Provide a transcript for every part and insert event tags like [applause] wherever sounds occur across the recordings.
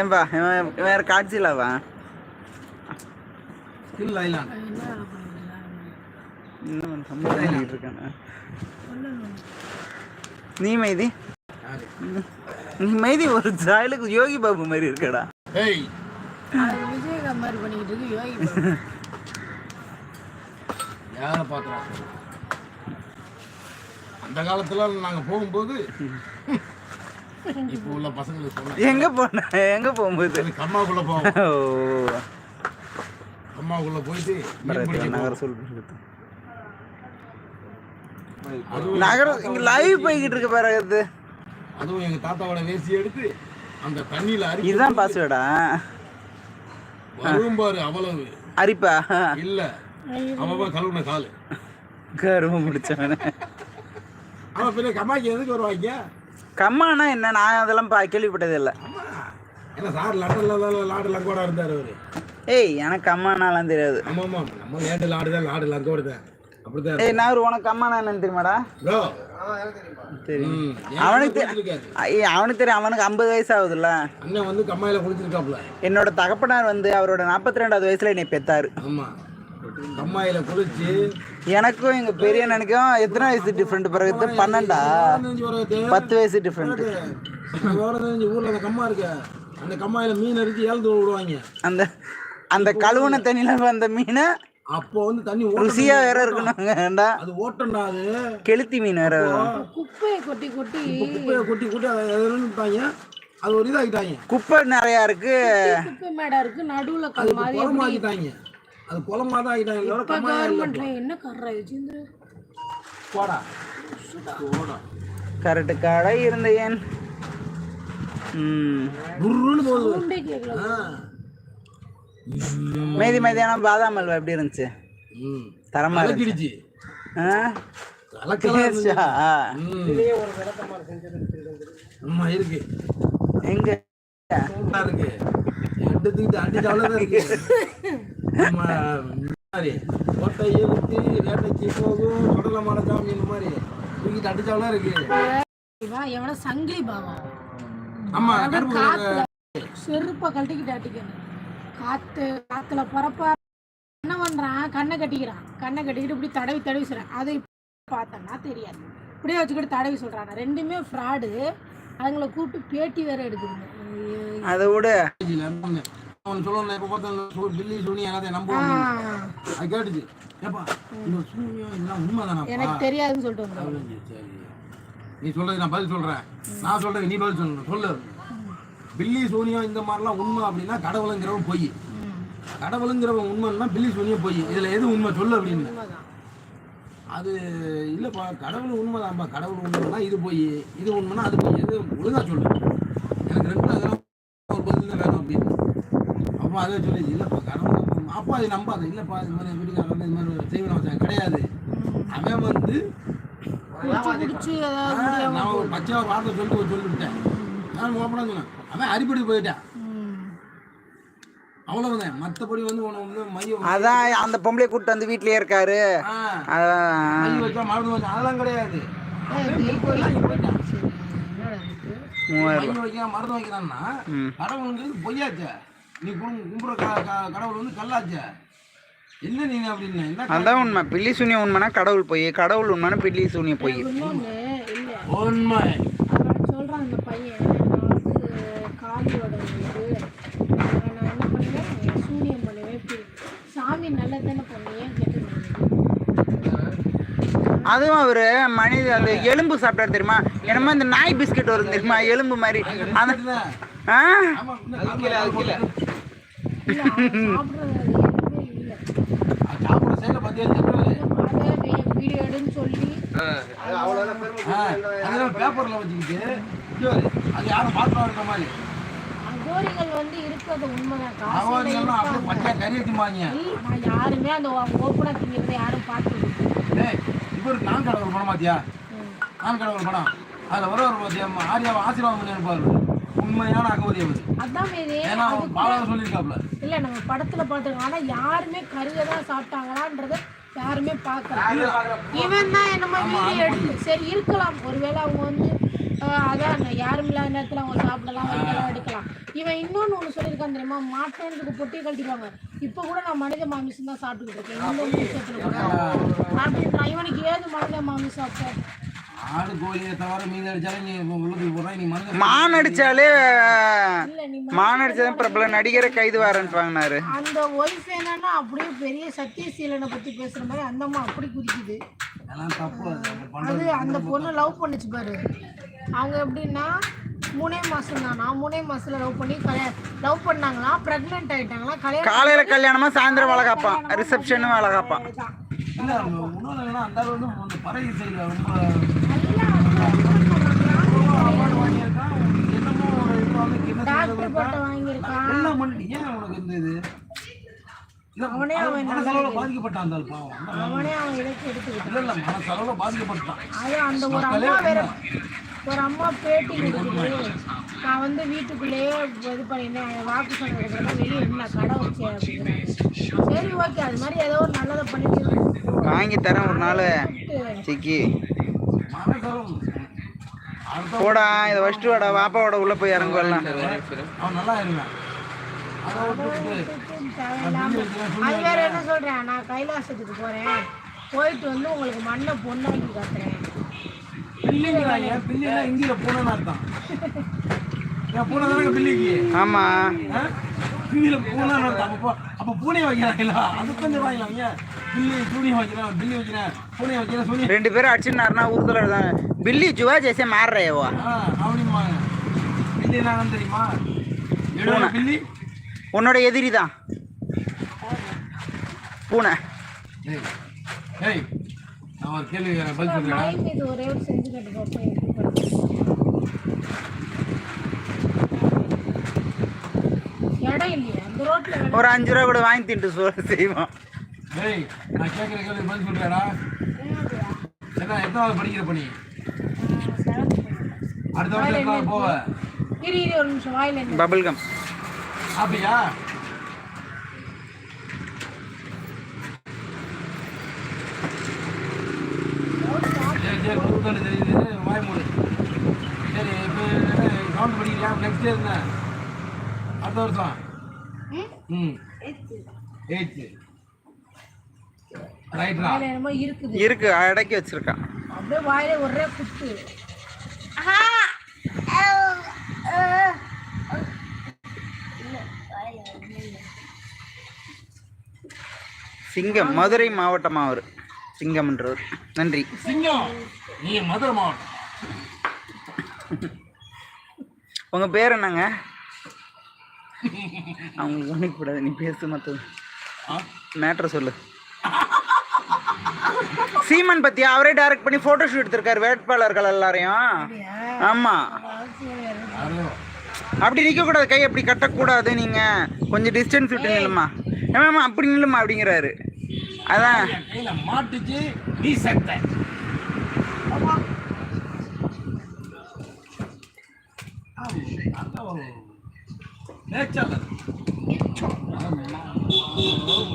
ஏன்பா இவன் வேற காட்சியிலவா இன்னும் சம்பளம் இருக்கானே. நீ மைதி? நீ மைதி ஒரு ஜாயலுக்கு யோகி பாபு மாதிரி இருக்கடா. விஜயகாந்த் பண்ணிக்கிட்டு இருக்கு யோகி. யாரை பார்க்குறா? அந்த காலத்துல நாங்க போகும்போது இப்போ உள்ள பசங்களுக்கு எங்க போன? எங்க போகும்போது? கம்மாக்குள்ள போவோம் கம்மாக்குள்ள போயிட்டு நகர போவோம். சொல் அதுவும் நகரம் இங்க லைவ் போய்கிட்டு இருக்கு பாரு அது அதுவும் எங்க தாத்தாவோட வேசி எடுத்து அந்த தண்ணியில அரிப்பு இதுதான் பாஸ்வேர்டா வரும் பாரு அவ்வளவு. அரிப்பா? இல்ல. அவன் கழுவுன காலு. கரும முடிச்சவன. அவன் பின்ன கம்மாக்கு எதுக்கு வருவாங்க? கம்மானா என்ன? நான் அதெல்லாம் பா கேள்விப்பட்டது இல்லை ஆமா ஏன்னா சார் லண்டன்ல லாடு லங்கோட இருந்தாரு அவரு. ஏய் எனக்கு கம்மானாலாம் தெரியாது. ஆமா ஆமா நம்ம லேண்டு லாடு தான் லாடு லங்கோட தான் அப்படிதான் ஏய் நான் உனக்கு கம்மானா என்னன்னு தெரியுமாடா? ப்ரோ தெரியும் அவனுக்கு ஐய், அவனுக்கு தெரியும் அவனுக்கு ஐம்பது வயசு ஆகுதுல்ல அண்ணன் வந்து கம்மாயில குளிச்சிருக்காப்ல. என்னோட தகப்பனார் வந்து அவரோட நாற்பத்தி ரெண்டாவது வயசுல என்னை பெத்தாரு. ஆமா. கம்மாயில குளிச்சு. எனக்கும் எங்க பெரிய அண்ணனுக்கும் எத்தனை வயசு டிஃப்ரெண்ட் பிறகு? பன்னெண்டா? பத்து வயசு டிஃப்ரெண்ட் ஊர்ல அந்த கம்மா இருக்கு. அந்த கம்மாயில மீன் அடிச்சு ஏழ்ந்து விடுவாங்க. அந்த அந்த கழுவுன தண்ணியில வந்த மீனை அப்போ வந்து தண்ணி ருசியா வேற இருக்கணும்டா அது ஓட்டண்டா அது? கெளுத்தி மீன் வேற. குப்பையை கொட்டி கொட்டி. குப்பையை கொட்டி கொட்டி அதை எதுட்டாங்க அது ஒரு இதாகிட்டாங்க குப்பை நிறையா இருக்கு. குப்பை மேடா இருக்கு நடுவுல மாதிரி அது குளமா தான் இதோட கவர்மெண்ட்ல என்ன கர்ற போடா. போடா. கரெக்டு கடை இருந்த ஏன்? ம். குருன்னு போகுது. மேதி மேதியான பாதாம் அல்வா எப்படி இருந்துச்சு? ம். தரமா இருந்துச்சு? இருக்கு. எங்க? இருக்கு. எடுத்துக்கிட்டு அடிச்சு அவ்வளவுதான் இருக்கு. [laughs] நம்ம மாதிரி கோட்டை இழுத்து வேட்டைக்கு போகும். சுடல மலைச்சாமி இந்த மாதிரி தூக்கிட்டு அடிச்சாவெல்லாம் இருக்கு. எவன சங்கிலி பாவா ஆமா கருப்பு காத்துல செருப்பை கழட்டிக்கிட்டு அடிக்கணும் காத்து காத்துல பரப்பா என்ன பண்றான் கண்ணை கட்டிக்கிறான். கண்ணை கட்டிக்கிட்டு இப்படி தடவி தடவி சொல்றான். அதை பார்த்தோன்னா தெரியாது. இப்படியே வச்சுக்கிட்டு தடவி சொல்றான். ரெண்டுமே ஃப்ராடு அதுங்களை கூப்பிட்டு பேட்டி வேற எடுக்குதுங்க. அதை விட. அவன் சொல்லணும் இப்ப பார்த்தா பில்லி சுனி எல்லாத்தையும் நம்புவாங்க அது கேட்டுச்சு. ஏப்பா இந்த சூனியம் இதெல்லாம் உண்மைதானாப்பா? எனக்கு தெரியாதுன்னு சொல்லிட்டு சரி நீ சொல்றது நான் பதில் சொல்றேன். நான் சொல்றேன் நீ பதில் சொல்லணும். சொல்லு. பில்லி சூனியம் இந்த மாதிரிலாம் உண்மை அப்படின்னா கடவுளுங்கிறவன் பொய். கடவுளுங்கிறவன் உண்மைன்னா பில்லி சூனியம் பொய். இதுல எது உண்மை? சொல்லு அப்படின்னு. உண்மைதான். அது இல்லைப்பா கடவுள் உண்மைதான்ப்பா. கடவுள் உண்மைன்னா இது போய். இது உண்மைன்னா அது போய். எது? ஒழுங்கா சொல்லு எனக்கு ரெண்டு அதெல்லாம் ஒரு பதில் தான் வேணும் அப்படின்னு அப்போ அதே சொல்லி இல்லைப்பா கடவுள் தான் உண்மை." அப்பா அதை நம்பாத. இல்லைப்பா இது மாதிரி வீட்டுக்காரர் வந்து இது மாதிரி செய்வன வச்சாங்க கிடையாது. அவன் வந்து நான் ஒரு பச்சை வார்த்தை சொல்லிட்டு சொல்லிவிட்டேன் நான் ஓப்பனாக சொன்னேன். அவன் அடிப்படி போயிட்டான். அவ்வளவுதான். மற்றபடி வந்து உன வந்து மையம் அதான் அந்த பொம்பளை கூட்டு வந்து வீட்லயே இருக்காரு. அதெல்லாம் கிடையாது. மருந்து வைக்கிறான்னா. கடவுளுங்கிறது பொய்யாச்சே. நீ கும்- கும்புற க- க- கடவுள் வந்து கல்லாச்சே. என்ன நீங்க அப்படின்னு என்ன? அதான் உண்மை. பில்லி சூனியம் உண்மைனா கடவுள் பொய். கடவுள் உண்மைனா பில்லி சூனியம் பொய். இன்னொன்னு இல்ல. உண்மை. அவன் சொல்றான் அந்த பையன். இது. நான் என்ன பண்ணுவேன்? சூனியம் பண்ணுவேன். சாமி நல்லது தானே பண்ணுவேன் அதுவும் அவரு மனித அந்த எலும்பு சாப்பிட்டாரு தெரியுமா? என்னமோ இந்த நாய் பிஸ்கட் வரும் தெரியுமா? எலும்பு மாதிரி. அந்த ஆ? ஆமா இன்னும் கால் மேல கால் போட்டு. இல்லை. சாப்பிட்றது அது எதுவுமே இல்லை அது சாப்பிட செயல பார்த்தியா தெரியாது அதே வீடியோ எடுன்னு சொல்லி. அதெல்லாம் பேப்பர்ல வச்சுக்கிட்டு அது யாரும் பார்க்கலாம் இருக்க மாதிரி. வந்து இருக்கிறது உண்மைதான். அவர்கள்லாம் அப்படியே பச்சையா கறி வச்சுமாங்க யாருமே அந்த ஓப்பனாக திங்கிறத யாரும் பார்த்தது டேய் இவர் நான் கடவுள் படம் பாத்தியா? நான் கடவுள் படம் அதுல வர ஒரு பாத்தியா ஆரியாவை ஆசீர்வாதம் பண்ணி அனுப்பாரு உண்மையான அகவதி அவர் அதான் ஏன்னா பாலாவை சொல்லியிருக்காப்ல. இல்ல நம்ம படத்துல பாத்துருக்கோம் ஆனா யாருமே கருகை தான் சாப்பிட்டாங்களான்றத யாருமே பார்க்கல இவன் தான் என்னமோ வீடியோ எடுத்து சரி இருக்கலாம். ஒருவேளை அவங்க வந்து அதான் யாரும் இல்லாத நேரத்துல அவங்க சாப்பிடலாம் வைக்கலாம் எடுக்கலாம். இவன் இன்னொன்னு ஒண்ணு சொல்லியிருக்கான் தெரியுமா? மாட்டேன்றதுக்கு பொட்டியை கழட்டிடுவாங்க. இப்ப கூட நான் மனித மாமிசம் தான் சாப்பிட்டுக்கிட்டு இருக்கேன். இந்த விஷயத்துல கூட. அப்படின்றான். இவனுக்கு ஏது மனித மாமிசம் தவிர மீன் அடிச்சாலே மான் அடிச்சாலே இல்ல நீ மான் அடிச்சதான் பிரபல நடிகரை கைது வாரன்ட்டு வாங்கினாரு. அந்த ஒய்ஃப் என்னன்னா அப்படியே பெரிய சத்தியசீலனை பத்தி பேசுற மாதிரி அந்த அம்மா அப்படி குதிக்குது. அது. அந்த பொண்ணு லவ் பண்ணுச்சு பாரு. அவங்க எப்படின்னா மூணே மாசம் தானா? மூணே மாசத்துல லவ் பண்ணி கல்யாணம் லவ் பண்ணாங்களாம் பிரெக்னென்ட் ஆயிட்டாங்களாம் கல்யாணம் காலையில கல்யாணமா சாயந்தரம் வேலை காப்பான் ரிசப்ஷனும் வேலை காப்பான் தான். இல்ல உணவு இல்லைன்னா அந்த வந்து பறவை சைடில் ரொம்ப அவார்டு வாங்கியிருக்கான் என்னமோ ஒரு இது வந்து பண்ணிட்டு ஏன் உனக்கு இந்த இது? அவனே அவன் மனசளவில் பாதிக்கப்பட்டான் அந்த ஆள் பாவம். அந்த அவனே அவன் இலக்கு எடுத்துக்கிட்டான். இல்ல இல்ல மனசளவில் பாதிக்கப்பட்டான். அது அந்த ஒரு அம்மா வேற ஒரு அம்மா பேட்டி கொடுக்குது. நான் வந்து வீட்டுக்குள்ளேயே இது பண்ணியிருந்தேன். வாக்கு சொன்னதுக்கு வெளியே இருந்தேன் கடை அப்படிங்கிறாங்க சரி ஓகே அது மாதிரி ஏதோ ஒரு நல்லதை பண்ணிட்டு வாங்கி தரேன் ஒரு நாள். சிக்கி. மனசளவு போடா இதை வச்சுட்டு வாடா வாப்பாவோட உள்ள போய் இறங்கு வரலாம் அவன் நல்லா இருந்தான் அதை வேற என்ன சொல்றேன்? நான் கைலாசத்துக்கு போறேன். போயிட்டு வந்து உங்களுக்கு மண்ணை பொண்ணாக்கி காட்டுறேன். பில்லிங்கிறாங்க பில்லினா இந்தியில பூனைன்னு அர்த்தம். ஏன் பூனை தானே பில்லிக்கு? ஆமா. பூனைன்னு அர்த்தம் அப்போ அப்போ பூனை வைக்கிறாங்களா அது கொஞ்சம் வாங்கலாம் ஏன் பில்லி துணி வைக்கிறேன் பில்லி வைக்கிறேன் பூனை வைக்கிறேன் சொல்லி ரெண்டு பேரும் அடிச்சுனாருனா உருதுல தான். பில்லி ஜுவா ஜெய்சே மாற ரहे हो ஆ அப்படிம்பாங்க பில்லி என்னன்னு தெரியுமா? எடுவன பில்லி? உன்னோட எதிரி தான். பூனை. ஏய் ஏய் நான் ஒரு கேள்வி பதில் சொல்றேன் ஒரே ஒரு செஞ்சு கட்டு ஒரு அஞ்சு ரூபா கூட வாங்கி தின்ட்டு சோறு செய்வோம். ஏய் நான் கேட்குற கேள்வி பதில் சொல்றேடா என்ன எத்தனாவது படிக்கிற பண்ணி அடுத்த வருஷம் எத்தனாவது போவ? இரு இரு ஒரு நிமிஷம் வாயில என்ன பபிள் கம் அப்படியா தெரியுது வாய் மூடு. சரி இப்போ கவுண்ட் படிக்கிறியா? நெக்ஸ்ட் இயர் என்ன? அடுத்த வருஷம்? இருக்கு அடக்கி வச்சிருக்கான் அப்படியே வாயில ஒரே குத்து. சிங்கம் மதுரை மாவட்டமா அவர் சிங்கம்ன்றவர். நன்றி. சிங்கம் நீ மதுரை மாவட்டம். உங்க பேர் என்னங்க? அவங்களுக்கு கவனிக்கக்கூடாது நீ பேசு மற்றது ஆ? மேட்ரு சொல்லு. சீமன் பத்தி அவரே டைரக்ட் பண்ணி போட்டோ ஷூட் எடுத்திருக்காரு வேட்பாளர்கள் எல்லாரையும். ஆமா. அப்படி நிக்க கூடாது கை அப்படி கட்டக்கூடாது நீங்க. கொஞ்சம் டிஸ்டன்ஸ் விட்டு நில்லுமா. ஏமா அப்படி நில்லுமா அப்படிங்கிறாரு. அதான். மாட்டுச்சு நீ செத்த. பேச்சாளர்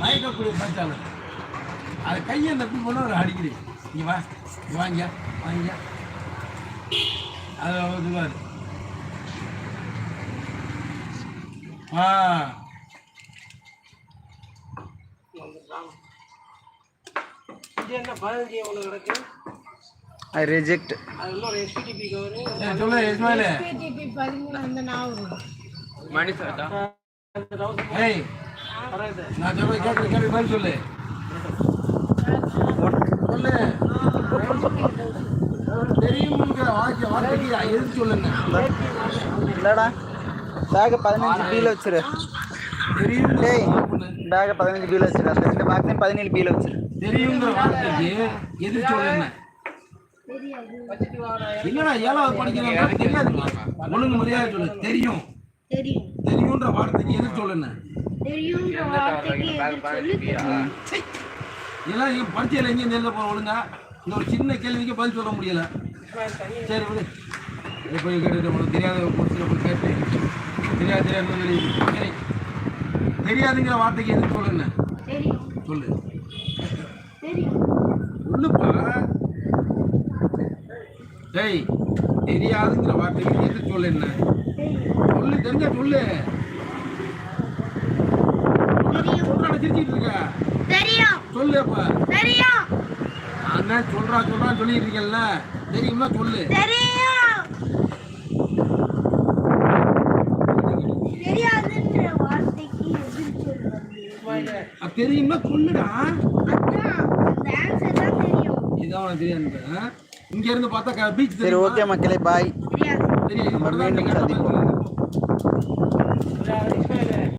மயக்கக்கூடிய பேச்சாளர் அது கையை நப்பி போன ஒரு அடிக்கடி இங்க வா இங்க வாங்க வாங்க அது இதுவாரு ஆ. ஐ ரிஜெக்ட் ஏய், சொல்லு இஸ்மாயிலு பதிமூணு அந்த ஏய் நான் சொல்ல பதில் சொல்லு சொல்லு தெரியுங்கிற வாக்கிய வார்த்தைக்கு எதிர்த்து சொல்லுங்க இல்லடா பேக்கை பதினஞ்சு பீல வச்சிரு தெரியும் டேய் பேக்கை பதினஞ்சு பீல வச்சிரு அந்த ரெண்டு பேக்கையும் பதினேழு பீல வச்சிரு தெரியுங்கிற வார்த்தைக்கு எதிர்த்து சொல்லுங்க இல்லடா ஏழாவது படிக்கிறேன் தெரியாது ஒழுங்கு மரியாதை சொல்லு தெரியும் தெரியும். தெரியுன்ற வார்த்தைக்கு எதிர்த்து சொல்லுங்க தெரியுங்கிற வார்த்தைக்கு எல்லாம் இங்க பரீட்சையில் எங்கேயும் எழுத போகிறோம் ஒழுங்கா? இந்த ஒரு சின்ன கேள்விக்கு பதில் சொல்ல முடியல. சரி விடு. இதை போய் உனக்கு தெரியாத கொஸ்டினை போய் கேட்டு. தெரியாது தெரியாது சரி. தெரியாதுங்கிற வார்த்தைக்கு சொல்லுங்க தெரியும். சொல்லு. தெரியும். சொல்லுப்பா. டேய் தெரியாதுங்கிற வார்த்தைக்கு எதுக்கு சொல்லு என்ன தெரியும் சொல்லு தெரிஞ்சா சொல்லு. சொல்லு அப்ப. தெரியும். அண்ணன் சொல்றா சொல்றான்னு சொல்லிட்டு இருக்கேன்ல. தெரியுமா சொல்லு. தெரியும். தெரியாதுன்ற வார்த்தைக்கு எதிர் சொல்வது அது தெரியுமா சொல்லுடா. அதான் அந்த ஆன்சர் தான் தெரியும். இதான் தெரியாது இங்க இருந்து பார்த்தா பீச் சரி ஓகே மக்களே பாய் தெரியும் மீண்டும் சந்திப்போம். Wala